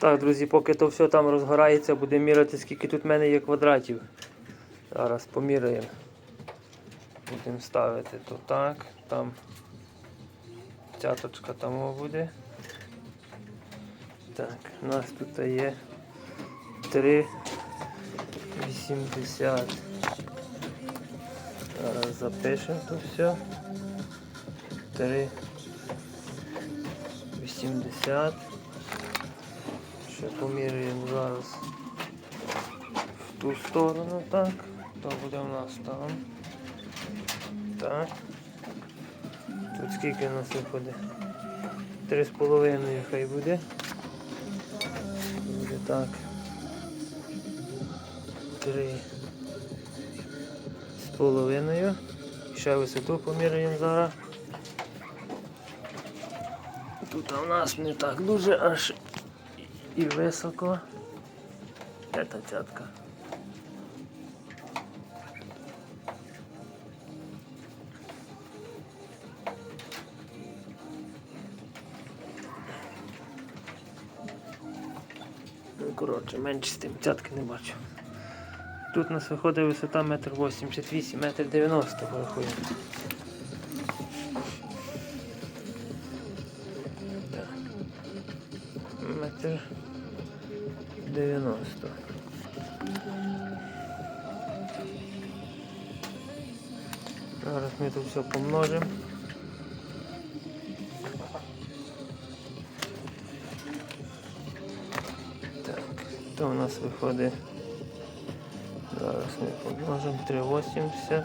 Так, друзі, поки то все там розгорається, будемо міряти, скільки тут в мене є квадратів. Зараз поміряємо. Будемо ставити то так, там цяточка там буде. Так, у нас тут є 3,80. Зараз запишемо то все. 3,80. Ще поміряємо зараз в ту сторону, так. То буде у нас там. Так. Тут скільки у нас виходить? Три з половиною хай буде. Буде так. Три з половиною. Ще висоту поміряємо зараз. Тут у нас не так дуже аж і високо. Де та? Ну, коротше, менше з тим цятки не бачу. Тут у нас виходить висота 1,88 м, 1,90 м виходить. Метр 90. Зараз ми тут все помножимо. Так, то у нас виходить. Зараз ми помножимо 3,80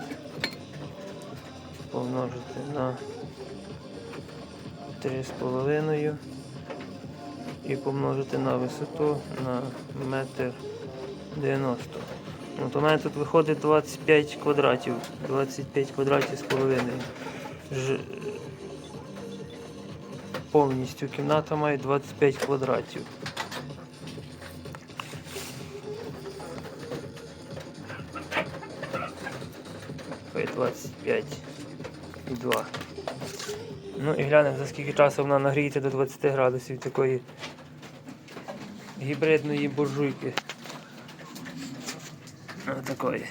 помножити на 3,5 і помножити на висоту на метр 90. Ну, то в мене тут виходить 25 квадратів. 25 квадратів з половиною. Ж... Повністю кімната має 25 квадратів. Хай 25 і 2. Ну і глянемо за скільки часу вона нагріється до 20 градусів такої гібридної буржуйки. Ось такої.